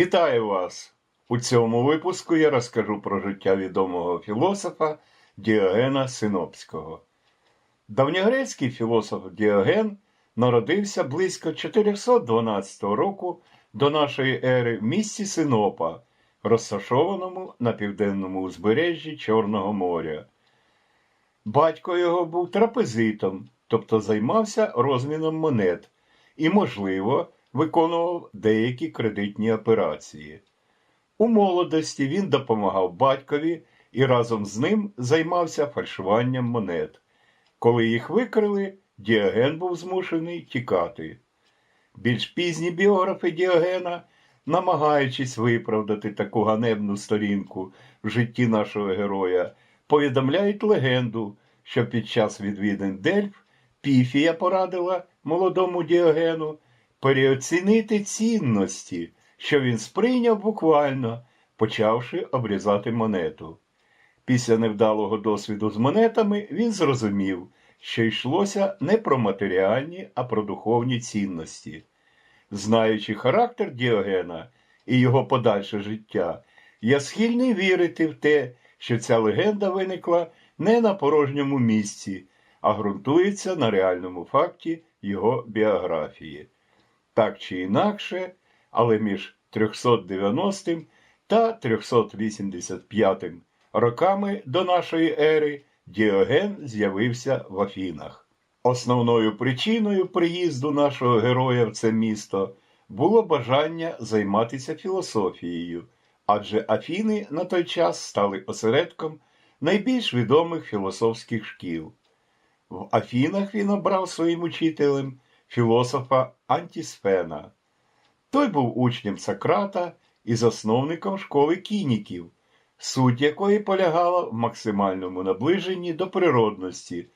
Вітаю вас! У цьому випуску я розкажу про життя відомого філософа Діогена Синопського. Давньогрецький філософ Діоген народився близько 412 року до нашої ери в місті Синопа, розташованому на південному узбережжі Чорного моря. Батько його був трапезитом, тобто займався розміном монет і, можливо, виконував деякі кредитні операції. У молодості він допомагав батькові і разом з ним займався фальшуванням монет. Коли їх викрили, Діоген був змушений тікати. Більш пізні біографи Діогена, намагаючись виправдати таку ганебну сторінку в житті нашого героя, повідомляють легенду, що під час відвідин Дельф Піфія порадила молодому Діогену переоцінити цінності, що він сприйняв буквально, почавши обрізати монету. Після невдалого досвіду з монетами він зрозумів, що йшлося не про матеріальні, а про духовні цінності. Знаючи характер Діогена і його подальше життя, я схильний вірити в те, що ця легенда виникла не на порожньому місці, а ґрунтується на реальному факті його біографії. Так чи інакше, але між 390 та 385 роками до нашої ери Діоген з'явився в Афінах. Основною причиною приїзду нашого героя в це місто було бажання займатися філософією, адже Афіни на той час стали осередком найбільш відомих філософських шкіл. В Афінах він обрав своїм учителем філософа Антісфена. Той був учнем Сократа і засновником школи кініків, суть якої полягала в максимальному наближенні до природності,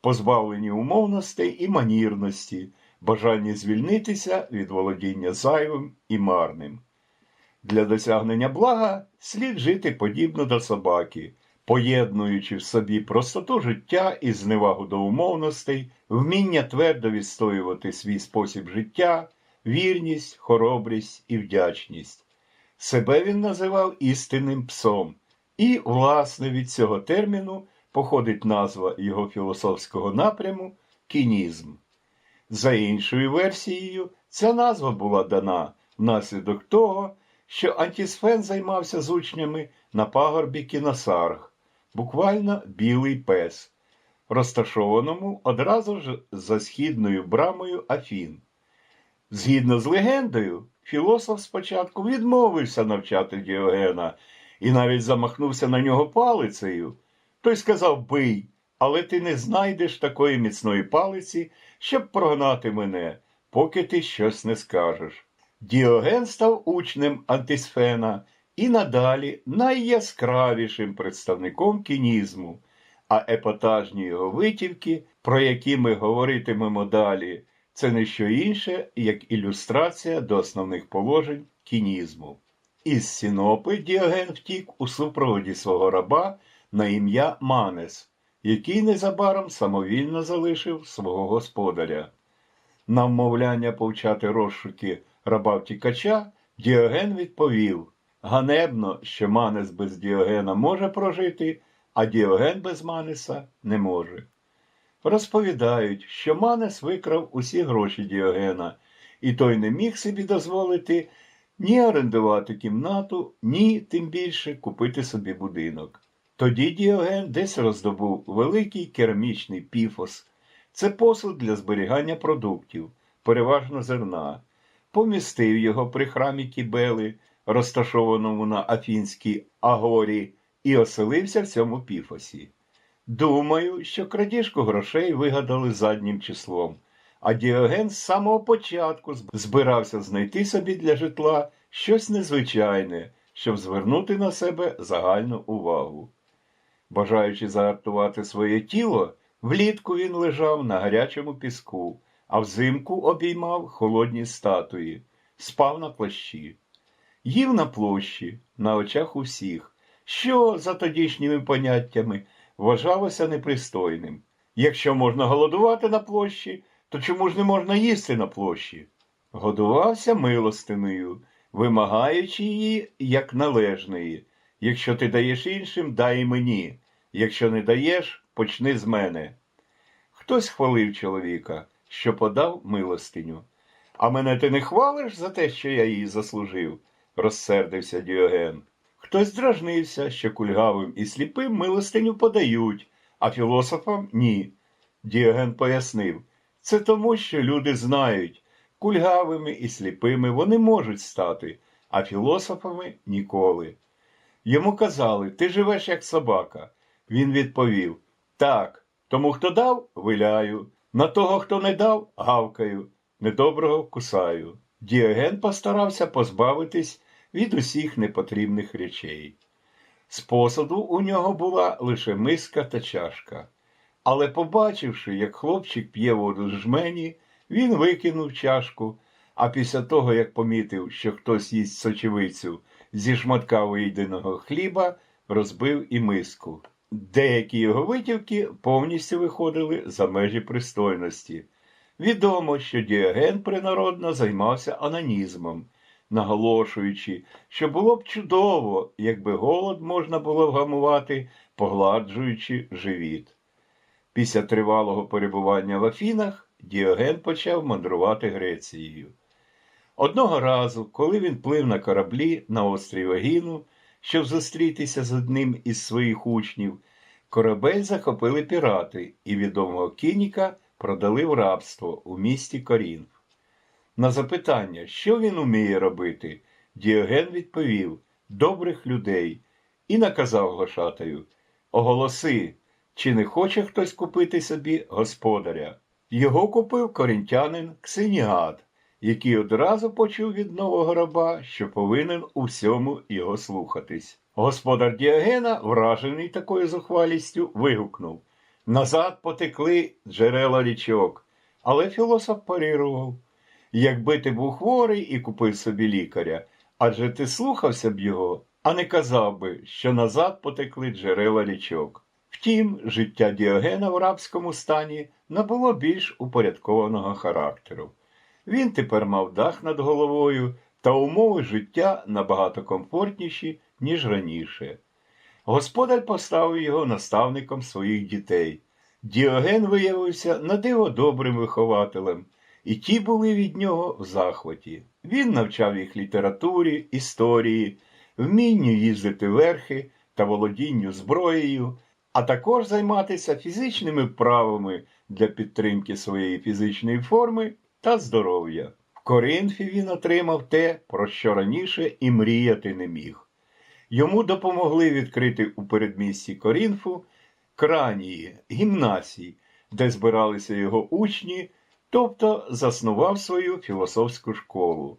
позбавленні умовностей і манірності, бажанні звільнитися від володіння зайвим і марним. Для досягнення блага слід жити подібно до собаки, поєднуючи в собі простоту життя і зневагу до умовностей, вміння твердо відстоювати свій спосіб життя, вірність, хоробрість і вдячність. Себе він називав істинним псом, і, власне, від цього терміну походить назва його філософського напряму кінізм. За іншою версією, ця назва була дана внаслідок того, що Антісфен займався з учнями на пагорбі Кіносарг, буквально білий пес, розташованому одразу ж за східною брамою Афін. Згідно з легендою, філософ спочатку відмовився навчати Діогена і навіть замахнувся на нього палицею. Той сказав бий, але ти не знайдеш такої міцної палиці, щоб прогнати мене, поки ти щось не скажеш. Діоген став учнем Антисфена і надалі найяскравішим представником кінізму, а епатажні його витівки, про які ми говоритимемо далі, це не що інше, як ілюстрація до основних положень кінізму. Із Сінопи Діоген втік у супроводі свого раба на ім'я Манес, який незабаром самовільно залишив свого господаря. На вмовляння повчати розшуки раба втікача, Діоген відповів ганебно, що Манес без Діогена може прожити, а Діоген без Манеса не може. Розповідають, що Манес викрав усі гроші Діогена, і той не міг собі дозволити ні орендувати кімнату, ні тим більше купити собі будинок. Тоді Діоген десь роздобув великий керамічний піфос. Це посуд для зберігання продуктів, переважно зерна, помістив його при храмі Кібели, розташованому на Афінській Агорі, і оселився в цьому піфосі. Думаю, що крадіжку грошей вигадали заднім числом, а Діоген з самого початку збирався знайти собі для житла щось незвичайне, щоб звернути на себе загальну увагу. Бажаючи заартувати своє тіло, влітку він лежав на гарячому піску, а взимку обіймав холодні статуї, спав на плащі, їв на площі, на очах усіх, що за тодішніми поняттями вважалося непристойним. Якщо можна голодувати на площі, то чому ж не можна їсти на площі? Годувався милостиною, вимагаючи її як належної. Якщо ти даєш іншим, дай мені. Якщо не даєш, почни з мене. Хтось хвалив чоловіка, що подав милостиню. А мене ти не хвалиш за те, що я її заслужив, розсердився Діоген. Хтось дражнився, що кульгавим і сліпим милостиню подають, а філософам ні. Діоген пояснив, це тому, що люди знають, кульгавими і сліпими вони можуть стати, а філософами ніколи. Йому казали, ти живеш як собака. Він відповів Так, тому хто дав, виляю, на того, хто не дав, гавкаю, недоброго кусаю. Діоген постарався позбавитись від усіх непотрібних речей. З посуду у нього була лише миска та чашка. Але, побачивши, як хлопчик п'є воду з жмені, він викинув чашку, а після того, як помітив, що хтось їсть сочевицю зі шматка вийденого хліба, розбив і миску. Деякі його витівки повністю виходили за межі пристойності. Відомо, що Діоген принародно займався анонізмом, наголошуючи, що було б чудово, якби голод можна було вгамувати, погладжуючи живіт. Після тривалого перебування в Афінах Діоген почав мандрувати Грецією. Одного разу, коли він плив на кораблі на острів Егіну, щоб зустрітися з одним із своїх учнів, корабель захопили пірати і відомого кініка продали в рабство у місті Корінф. На запитання, що він уміє робити, Діоген відповів добрих людей і наказав глашатаю Оголоси, чи не хоче хтось купити собі господаря. Його купив корінтянин Ксеніад, який одразу почув від нового раба, що повинен у всьому його слухатись. Господар Діогена, вражений такою зухвалістю, вигукнув Назад потекли джерела річок, але філософ парирував. Якби ти був хворий і купив собі лікаря, адже ти слухався б його, а не казав би, що назад потекли джерела річок. Втім, життя Діогена в рабському стані набуло більш упорядкованого характеру. Він тепер мав дах над головою та умови життя набагато комфортніші, ніж раніше. Господар поставив його наставником своїх дітей. Діоген виявився на диво добрим вихователем, і ті були від нього в захваті. Він навчав їх літературі, історії, вмінню їздити верхи та володінню зброєю, а також займатися фізичними вправами для підтримки своєї фізичної форми та здоров'я. В Коринфі він отримав те, про що раніше і мріяти не міг. Йому допомогли відкрити у передмісті Корінфу кранії, гімнасії, де збиралися його учні, тобто заснував свою філософську школу.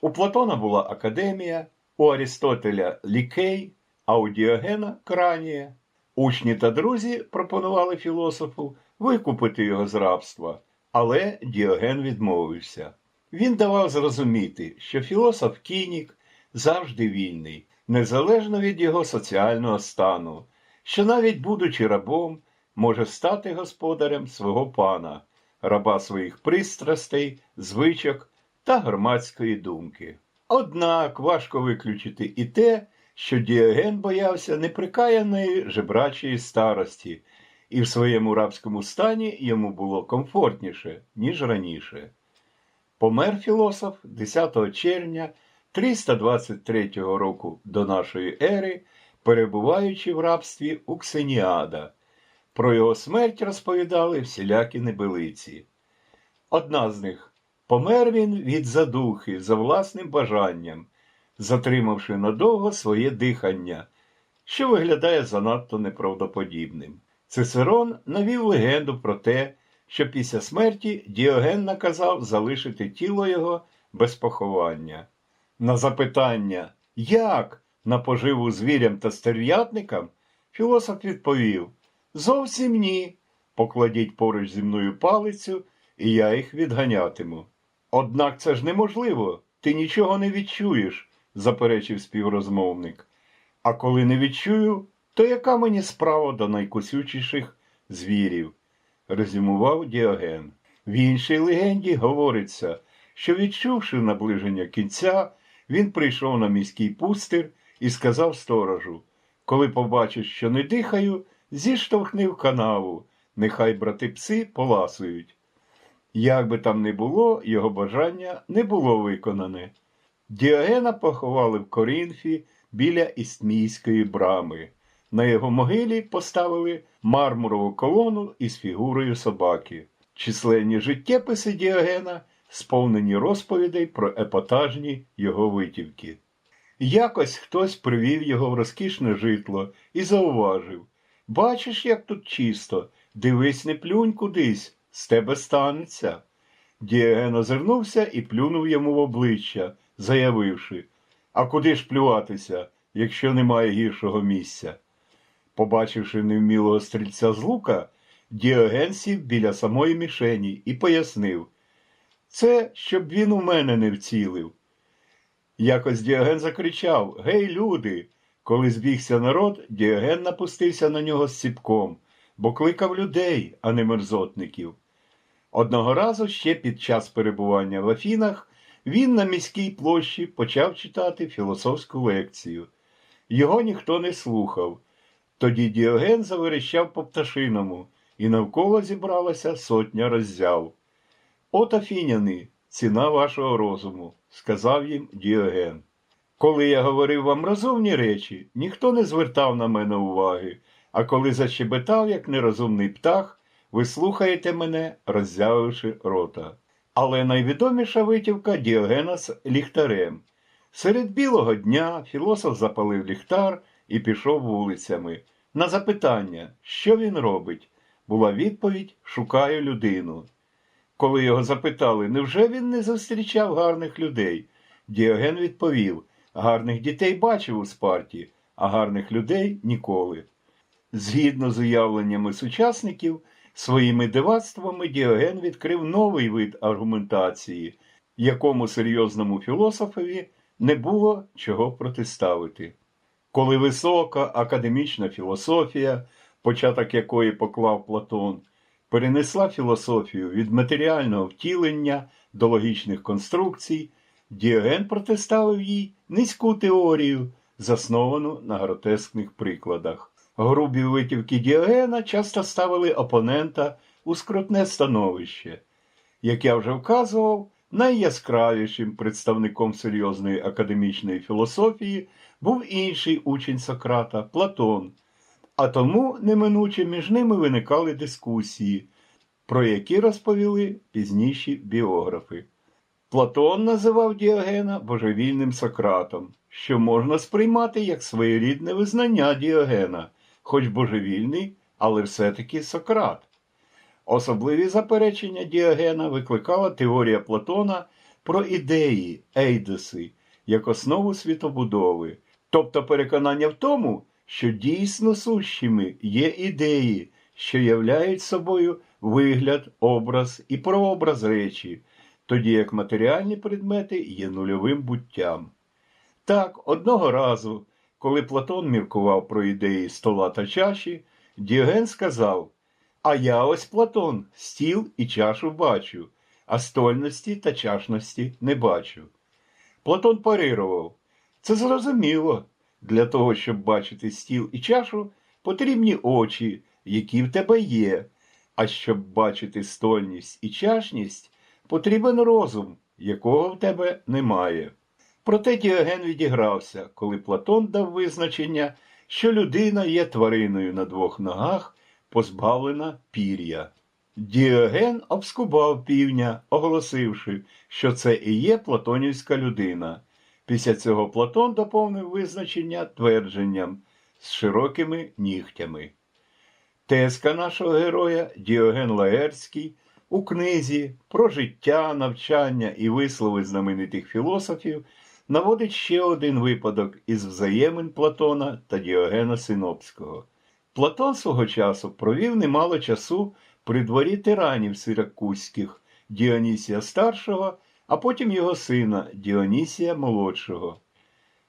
У Платона була академія, у Арістотеля лікей, а у Діогена кранія. Учні та друзі пропонували філософу викупити його з рабства, але Діоген відмовився. Він давав зрозуміти, що філософ Кінік завжди вільний, незалежно від його соціального стану, що навіть будучи рабом, може стати господарем свого пана, раба своїх пристрастей, звичок та громадської думки. Однак важко виключити і те, що Діоген боявся неприкаяної жебрачої старості, і в своєму рабському стані йому було комфортніше, ніж раніше. Помер філософ 10 червня 323 року до нашої ери, перебуваючи в рабстві у Ксеніада. Про його смерть розповідали всілякі небелиці. Одна з них помер він від задухи за власним бажанням, затримавши надовго своє дихання, що виглядає занадто неправдоподібним. Цицерон навів легенду про те, що після смерті Діоген наказав залишити тіло його без поховання. На запитання, як на поживу звірям та стерв'ятникам, філософ відповів Зовсім ні. Покладіть поруч зі мною палицю, і я їх відганятиму. Однак це ж неможливо, ти нічого не відчуєш, заперечив співрозмовник. А коли не відчую, то яка мені справа до найкусючіших звірів? резюмував Діоген. В іншій легенді говориться, що відчувши наближення кінця, він прийшов на міський пустир і сказав сторожу коли побачиш, що не дихаю, зіштовхни в канаву, нехай брати пси поласують. Як би там не було, його бажання не було виконане. Діогена поховали в Корінфі біля Істмійської брами. На його могилі поставили мармурову колону із фігурою собаки. Численні життєписи Діогена сповнені розповідей про епатажні його витівки. Якось хтось привів його в розкішне житло і зауважив Бачиш, як тут чисто, дивись, не плюнь кудись, з тебе станеться. Діоген озирнувся і плюнув йому в обличчя, заявивши А куди ж плюватися, якщо немає гіршого місця? Побачивши невмілого стрільця з лука, Діоген сів біля самої мішені і пояснив Це щоб він у мене не вцілив. Якось Діоген закричав Гей, люди! Коли збігся народ, Діоген напустився на нього з ціпком, бо кликав людей, а не мерзотників. Одного разу ще під час перебування в Афінах він на міській площі почав читати філософську лекцію. Його ніхто не слухав. Тоді Діоген заверещав по пташиному, і навколо зібралася сотня роззяв. От афіняни, ціна вашого розуму, сказав їм Діоген. Коли я говорив вам розумні речі, ніхто не звертав на мене уваги, а коли защебетав, як нерозумний птах, ви слухаєте мене, роззявивши рота. Але найвідоміша витівка Діогена з ліхтарем. Серед білого дня філософ запалив ліхтар і пішов вулицями. На запитання, що він робить, була відповідь Шукаю людину. Коли його запитали, невже він не зустрічав гарних людей, Діоген відповів гарних дітей бачив у Спарті, а гарних людей ніколи. Згідно з уявленнями сучасників, своїми дивацтвами Діоген відкрив новий вид аргументації, якому серйозному філософові не було чого протиставити. Коли висока академічна філософія, початок якої поклав Платон, перенесла філософію від матеріального втілення до логічних конструкцій, Діоген протиставив їй низьку теорію, засновану на гротескних прикладах. Грубі витівки Діогена часто ставили опонента у скрутне становище. Як я вже вказував, найяскравішим представником серйозної академічної філософії був інший учень Сократа Платон, а тому неминуче між ними виникали дискусії, про які розповіли пізніші біографи. Платон називав Діогена божевільним Сократом, що можна сприймати як своєрідне визнання Діогена, хоч божевільний, але все-таки Сократ. Особливі заперечення Діогена викликала теорія Платона про ідеї, ейдеси, як основу світобудови, тобто переконання в тому, що дійсно сущими є ідеї, що являють собою вигляд, образ і прообраз речі, тоді як матеріальні предмети є нульовим буттям. Так, одного разу, коли Платон міркував про ідеї стола та чаші, Діоген сказав А я ось Платон, стіл і чашу бачу, а стольності та чашності не бачу. Платон парирував Це зрозуміло. Для того, щоб бачити стіл і чашу, потрібні очі, які в тебе є, а щоб бачити стольність і чашність, потрібен розум, якого в тебе немає. Проте Діоген відігрався, коли Платон дав визначення, що людина є твариною на двох ногах, позбавлена пір'я. Діоген обскубав півня, оголосивши, що це і є платонівська людина. Після цього Платон доповнив визначення твердженням з широкими нігтями. Теска нашого героя Діоген Лаерський у книзі про життя, навчання і вислови знаменитих філософів наводить ще один випадок із взаємин Платона та Діогена Синопського. Платон свого часу провів немало часу при дворі тиранів сиракузьких Діонісія старшого, а потім його сина Діонісія молодшого.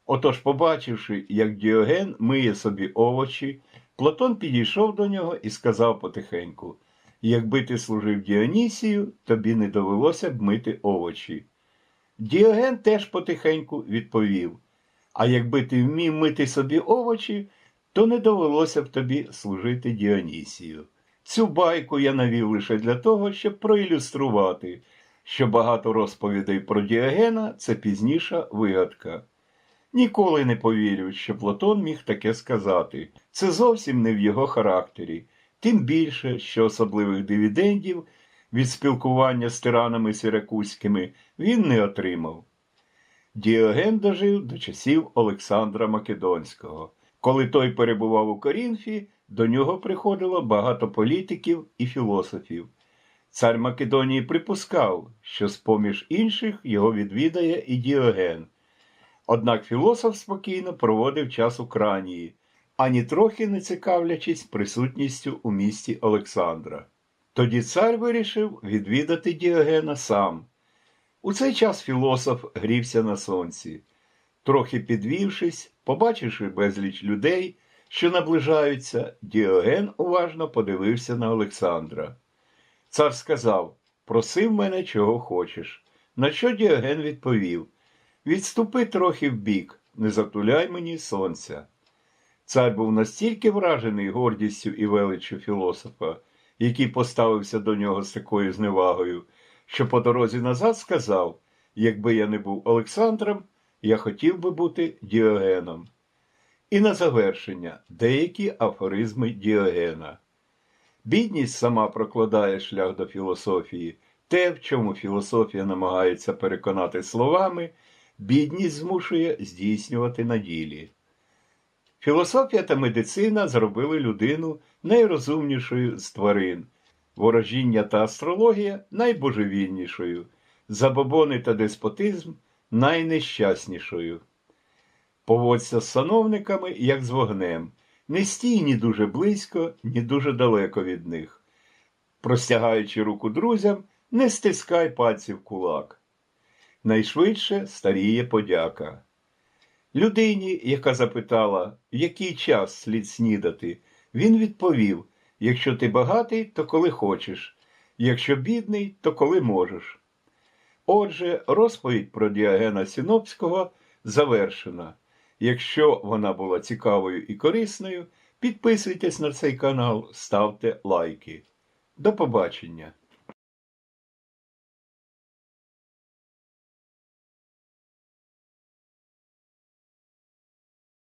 Отож, побачивши, як Діоген миє собі овочі, Платон підійшов до нього і сказав потихеньку Якби ти служив Діонісію, тобі не довелося б мити овочі. Діоген теж потихеньку відповів: А якби ти вмів мити собі овочі, то не довелося б тобі служити Діонісію. Цю байку я навів лише для того, щоб проілюструвати, що багато розповідей про Діогена це пізніша вигадка. Ніколи не повірю, що Платон міг таке сказати. Це зовсім не в його характері, тим більше, що особливих дивідендів від спілкування з тиранами сіракузькими він не отримав. Діоген дожив до часів Олександра Македонського. Коли той перебував у Корінфі, до нього приходило багато політиків і філософів. Цар Македонії припускав, що з-поміж інших його відвідає і Діоген. Однак філософ спокійно проводив час у Кранії, ані трохи не цікавлячись присутністю у місті Олександра. Тоді цар вирішив відвідати Діогена сам. У цей час філософ грівся на сонці. Трохи підвівшись, побачивши безліч людей, що наближаються, Діоген уважно подивився на Олександра. Цар сказав: Просив мене, чого хочеш. На що Діоген відповів: Відступи трохи вбік, не затуляй мені сонця. Цар був настільки вражений гордістю і величчю філософа, який поставився до нього з такою зневагою, що по дорозі назад сказав: якби я не був Олександром, я хотів би бути Діогеном. І на завершення деякі афоризми Діогена. Бідність сама прокладає шлях до філософії. Те, в чому філософія намагається переконати словами, бідність змушує здійснювати на ділі. Філософія та медицина зробили людину найрозумнішою з тварин, ворожіння та астрологія найбожевільнішою, забобони та деспотизм найнещаснішою. Поводься з сановниками, як з вогнем, не стій ні дуже близько, ні дуже далеко від них. Простягаючи руку друзям, не стискай пальців кулак. Найшвидше старіє подяка. Людині, яка запитала, в який час слід снідати, він відповів: якщо ти багатий, то коли хочеш, якщо бідний, то коли можеш. Отже, розповідь про Діогена Сінопського завершена. Якщо вона була цікавою і корисною, підписуйтесь на цей канал, ставте лайки. До побачення!